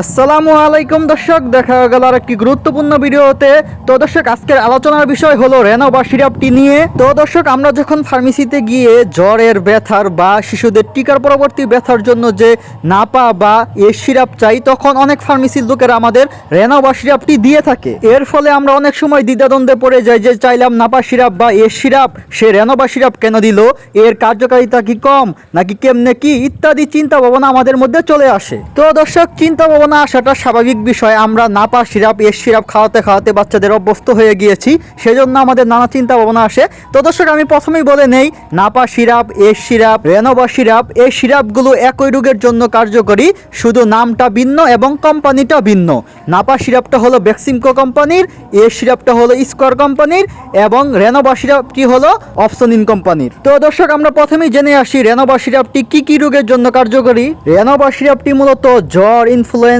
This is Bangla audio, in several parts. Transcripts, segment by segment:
আসসালামু আলাইকুম দর্শক, দেখা গেল আর একটি গুরুত্বপূর্ণ ভিডিওতে। তো দর্শক, আজকের আলোচনার বিষয় হলো রেনো বা সিরাপটি নিয়ে। তো দর্শক, আমরা যখন ফার্মেসিতে গিয়ে জ্বরের ব্যথার বা শিশুদের টিকার পরবর্তী ব্যথার জন্য যে নাপা বা এ সিরাপ চাই, তখন অনেক ফার্মেসির লোকেরা আমাদের রেনো বা সিরাপটি দিয়ে থাকে। এর ফলে আমরা অনেক সময় দ্বিধাদ্বন্দ্বে পড়ে যাই যে চাইলাম নাপা সিরাপ বা এ সিরাপ, সে রেনো বা সিরাপ কেন দিল? এর কার্যকারিতা কি কম, নাকি কেমনে কি, ইত্যাদি চিন্তা ভাবনা আমাদের মধ্যে চলে আসে। তো দর্শক, চিন্তা ভাবনা আসাটা স্বাভাবিক বিষয়। আমরা নাপা, সিরাপ এর সিরাপ খাওয়াতে খাওয়াতে বাচ্চাদের অভ্যস্ত হয়ে গিয়েছি, সেজন্য আমাদের নানা চিন্তা ভাবনা আসে। তো দর্শক, আমি প্রথমেই বলে নেই, নাপা সিরাপ এর সিরাপ, রেনোভা সিরাপ, এই সিরাপগুলো একই রোগের জন্য কার্যকরী, শুধু নামটা ভিন্ন এবং কোম্পানিটা ভিন্ন। নাপা সিরাপটা হলো বেক্সিমকো কোম্পানির এর সিরাপটা হলো স্কোয়ার কোম্পানির এবং রেনোভা সিরাপটি হলো অপশনিন কোম্পানির। তো দর্শক, আমরা প্রথমেই জেনে আসি রেনোভা সিরাপটি কি কি রোগের জন্য কার্যকরী। রেনোভা সিরাপটি মূলত জ্বর, ইনফ্লুয়েঞ্জা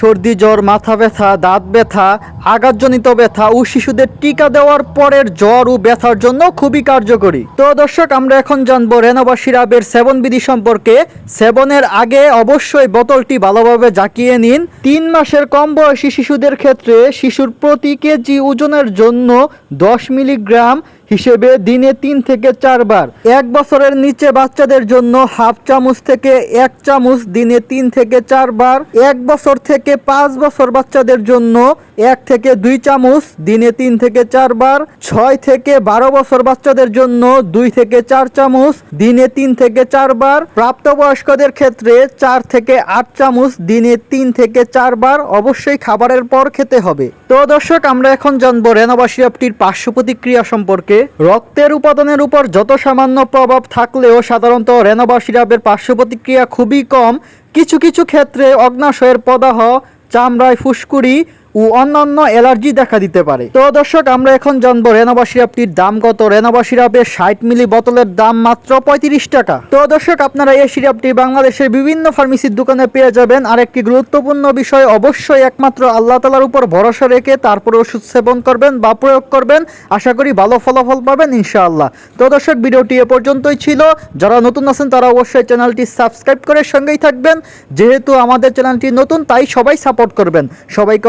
সর্দি, জ্বর, মাথা ব্যথা, দাঁত ব্যথা, আঘাতজনিত ব্যথা ও শিশুদের টিকা দেওয়ার পরের জ্বর ও ব্যথার জন্য খুবই কার্যকরী। তো দর্শক, আমরা এখন জানব রেনোভা সিরাপের সেবন বিধি সম্পর্কে। সেবনের আগে অবশ্যই বোতলটি ভালোভাবে জাকিয়ে নিন। তিন মাসের কম বয়সী শিশুদের ক্ষেত্রে শিশুর প্রতি কেজি ওজনের জন্য দশ মিলিগ্রাম হিসেবে দিনে তিন থেকে চারবার। এক বছরের নিচে বাচ্চাদের জন্য হাফ চামচ থেকে এক চামচ দিনে তিন থেকে চারবার। এক বছর থেকে পাঁচ বছর বাচ্চাদের জন্য এক থেকে দুই চামচ দিনে তিন থেকে চারবার। ছয় থেকে বারো বছর বাচ্চাদের জন্য দুই থেকে চার চামচ দিনে তিন থেকে চারবার। প্রাপ্তবয়স্কদের ক্ষেত্রে চার থেকে আট চামচ দিনে তিন থেকে চারবার অবশ্যই খাবারের পর খেতে হবে। তো দর্শক, আমরা এখন জানব রেনোভা সিরাপটির পার্শ্ব প্রতিক্রিয়া সম্পর্কে। রক্তের উপাদানের উপর যত সামান্য প্রভাব থাকলেও সাধারণত রেনোভা সিরাপের পার্শ্ব প্রতিক্রিয়া খুবই কম। কিছু কিছু ক্ষেত্রে অগ্নাশয়ের প্রদাহ, চামড়ায় ফুসকুড়ি ও অন্যান্য অ্যালার্জি দেখা দিতে পারে। তো দর্শক, আমরা এখন জানব রেনোভা সিরাপটির দাম কত। রেনোভা ষাট মিলি বোতলের দাম মাত্র পঁয়ত্রিশ টাকা। তো দর্শক, আপনারা এই সিরাপটি বাংলাদেশের বিভিন্ন ফার্মেসির দোকানে পেয়ে যাবেন। আর একটি গুরুত্বপূর্ণ বিষয়, অবশ্যই একমাত্র আল্লাহ তালার উপর ভরসা রেখে তারপরে ওষুধ সেবন করবেন বা প্রয়োগ করবেন। আশা করি ভালো ফলাফল পাবেন ইনশাআল্লাহ। তো দর্শক, ভিডিওটি এ পর্যন্তই ছিল। যারা নতুন আছেন, তারা অবশ্যই চ্যানেলটি সাবস্ক্রাইব করে সঙ্গেই থাকবেন। যেহেতু আমাদের চ্যানেলটি নতুন, তাই সবাই সাপোর্ট করবেন। সবাইকে